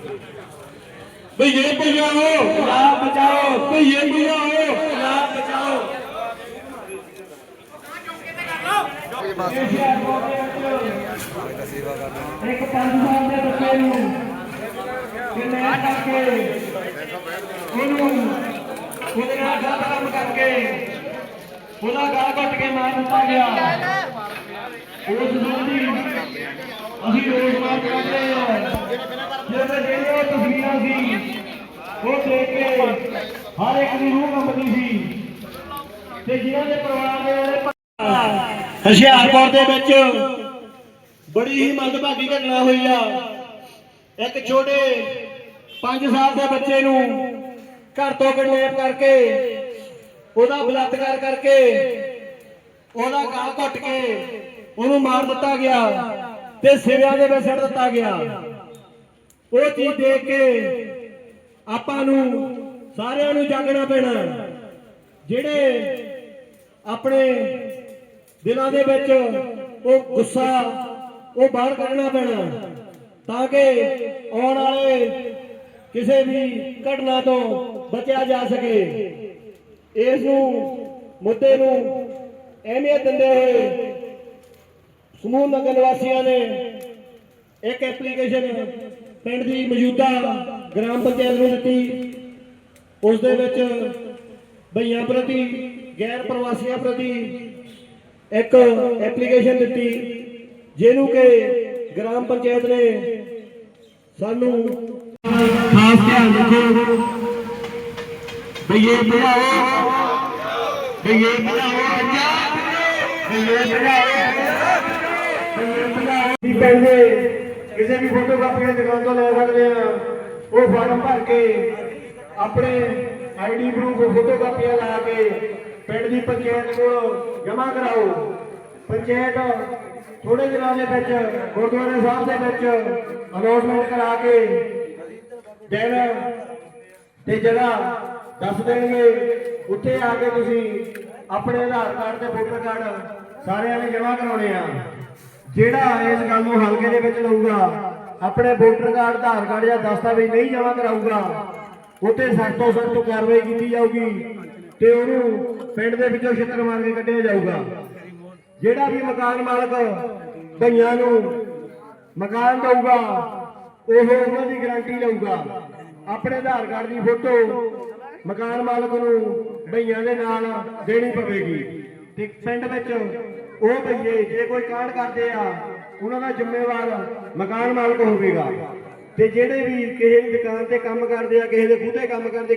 A: ਭਈਏ ਬਚਾਓ ਪੰਜਾਬ ਬਚਾਓ। ਭਈਏ ਬਚਾਓ ਪੰਜਾਬ ਬਚਾਓ। ਇੱਕ ਪੰਜ ਸਾਲ ਦੇ ਬੱਚੇ ਨੂੰ ਕਿੰਨੇ ਕਰਕੇ ਉਹਨੂੰ ਉਹਦੇ ਨਾਲ ਗਲਤ ਕੰਮ ਕਰਕੇ ਉਹਦਾ ਗਾਲ ਘੁੱਟ ਕੇ ਮਾਰ ਦਿੱਤਾ ਗਿਆ। ਉਸ ਸੰਬੰਧੀ ਅਸੀਂ ਰੋਜ਼ ਮਾਰ ਕਰਦੇ ਹਾਂ ਜਿਹੜੇ ਜਿਹੜੇ ਉਹ ਤਸਵੀਰਾਂ ਸੀ, ਉਹ ਦੇਖ ਕੇ ਹਰ ਇੱਕ ਦੀ ਰੂਹ ਕੰਬਦੀ ਸੀ। ਤੇ ਜਿਨ੍ਹਾਂ ਦੇ ਪਰਿਵਾਰ ਦੇ ਉਹਦੇ ਹੁਸ਼ਿਆਰਪੁਰ ਦੇ ਵਿੱਚ ਬੜੀ ਹੀ ਮੰਦਭਾਗੀ ਘਟਨਾ ਹੋਈ ਆ। ਇੱਕ ਛੋਟੇ 5 ਸਾਲ ਦੇ ਬੱਚੇ ਨੂੰ ਘਰ ਤੋਂ ਕਿਡਨੈਪ ਕਰਕੇ, ਉਹਦਾ ਬਲਾਤਕਾਰ ਕਰਕੇ, ਉਹਦਾ ਗਾਲ ਘੁੱਟ ਕੇ ਉਹਨੂੰ ਮਾਰ ਦਿੱਤਾ ਗਿਆ ਤੇ ਸਿਵਿਆਂ ਦੇ ਵਿੱਚ ਸਿੱਟ ਦਿੱਤਾ ਗਿਆ। ਉਹ ਚੀਜ਼ ਦੇਖ ਕੇ ਆਪਾਂ ਨੂੰ ਸਾਰਿਆਂ ਨੂੰ ਜਾਗਣਾ ਪੈਣਾ ਜਿਹੜੇ ਆਪਣੇ ਦਿਲਾਂ ਦੇ ਵਿੱਚ ਉਹ ਗੁੱਸਾ, ਉਹ ਬਾਹਰ ਕੱਢਣਾ ਪੈਣਾ ਤਾਂ ਕਿ ਆਉਣ ਵਾਲੇ ਕਿਸੇ ਵੀ ਘਟਨਾ ਤੋਂ ਬਚਿਆ ਜਾ ਸਕੇ। ਇਸ ਨੂੰ, ਮੁੱਦੇ ਨੂੰ ਅਹਿਮੀਅਤ ਦਿੰਦੇ ਹੋਏ ਸਮੂਹ ਨਗਰ ਵਾਸੀਆਂ ਨੇ ਇੱਕ ਐਪਲੀਕੇਸ਼ਨ ਪਿੰਡ ਦੀ ਮੌਜੂਦਾ ਗ੍ਰਾਮ ਪੰਚਾਇਤ ਨੂੰ ਦਿੱਤੀ। ਉਸ ਦੇ ਵਿੱਚ ਭਈਆਂ ਪ੍ਰਤੀ, ਗੈਰ ਪ੍ਰਵਾਸੀਆਂ ਪ੍ਰਤੀ ਇੱਕ ਐਪਲੀਕੇਸ਼ਨ ਦਿੱਤੀ, ਜਿਹਨੂੰ ਕਿ ਗ੍ਰਾਮ ਪੰਚਾਇਤ ਨੇ ਸਾਨੂੰ ਖਾਸ ਧਿਆਨ ਰੱਖੋ। ਭਈਏ ਬੁਲਾਓ ਭਈਏ ਬੁਲਾਓ ਪੰਜਾਬ ਭਈਏ ਬੁਲਾਓ ਭਈਏ ਬੁਲਾਓ ਵੀ ਪੈਸੇ ਕਿਸੇ ਵੀ ਫੋਟੋਕਾਪੀ ਦੀ ਦੁਕਾਨ ਤੋਂ ਲੈ ਸਕਦੇ ਆ। ਉਹ ਫਾਰਮ ਭਰ ਕੇ ਆਪਣੇ ਆਈਡੀ ਪ੍ਰੂਫ ਫੋਟੋ ਕਾਪੀਆਂ ਲਾ ਕੇ ਪਿੰਡ ਦੀ ਪੰਚਾਇਤ ਕੋਲ ਜਮ੍ਹਾਂ ਕਰਾਓ। ਪੰਚਾਇਤ ਥੋੜੇ ਦਿਨਾਂ ਦੇ ਵਿੱਚ, ਗੁਰਦੁਆਰੇ ਸਾਹਿਬ ਦੇ ਵਿੱਚ ਅਨਾਉਂਸਮੈਂਟ ਕਰਾ ਕੇ ਦਿਨ ਤੇ ਜਗ੍ਹਾ ਦੱਸ ਦੇਣਗੇ। ਉੱਥੇ ਆ ਕੇ ਤੁਸੀਂ ਆਪਣੇ ਆਧਾਰ ਕਾਰਡ ਤੇ ਵੋਟਰ ਕਾਰਡ ਸਾਰਿਆਂ ਨੇ ਜਮ੍ਹਾਂ ਕਰਾਉਣੇ ਆ। ਜਿਹੜਾ ਇਸ ਗੱਲ ਨੂੰ ਹਲਕੇ ਦੇ ਵਿੱਚ ਲਊਗਾ, ਆਪਣੇ ਵੋਟਰ ਕਾਰਡ ਆਧਾਰ ਕਾਰਡ ਜਾਂ ਦਸਤਾਵੇਜ਼ ਨਹੀਂ ਜਮ੍ਹਾਂ ਕਰਾਊਗਾ, ਉੱਥੇ ਸਖਤ ਤੋਂ ਸਖਤ ਕਾਰਵਾਈ ਕੀਤੀ ਜਾਊਗੀ ਤੇ ਉਹਨੂੰ ਪਿੰਡ ਦੇ ਵਿੱਚੋਂ ਛਿੱਤਰ ਮਾਰ ਕੇ ਕੱਢਿਆ ਜਾਊਗਾ। ਜਿਹੜਾ ਵੀ ਮਕਾਨ ਮਾਲਕ ਭਈਆਂ ਨੂੰ ਮਕਾਨ ਦਊਗਾ, ਉਹ ਉਹਨਾਂ ਦੀ ਗਾਰੰਟੀ ਲਊਗਾ। ਆਪਣੇ ਆਧਾਰ ਕਾਰਡ ਦੀ ਫੋਟੋ ਮਕਾਨ ਮਾਲਕ ਨੂੰ ਭਈਆਂ ਦੇ ਨਾਲ ਦੇਣੀ ਪਵੇਗੀ। ਤੇ ਪਿੰਡ ਵਿੱਚ ਉਹ ਭਈਏ ਜੇ ਕੋਈ ਕਾਂਡ ਕਰਦੇ ਆ, ਉਹਨਾਂ ਦਾ ਜ਼ਿੰਮੇਵਾਰ ਮਕਾਨ ਮਾਲਕ ਹੋਵੇਗਾ। ਤੇ ਜਿਹੜੇ ਵੀ ਕਿਸੇ ਦੀ ਦੁਕਾਨ ਤੇ ਕੰਮ ਕਰਦੇ ਆ, ਕਿਸੇ ਦੇ ਖੁਦੇ ਕੰਮ ਕਰਦੇ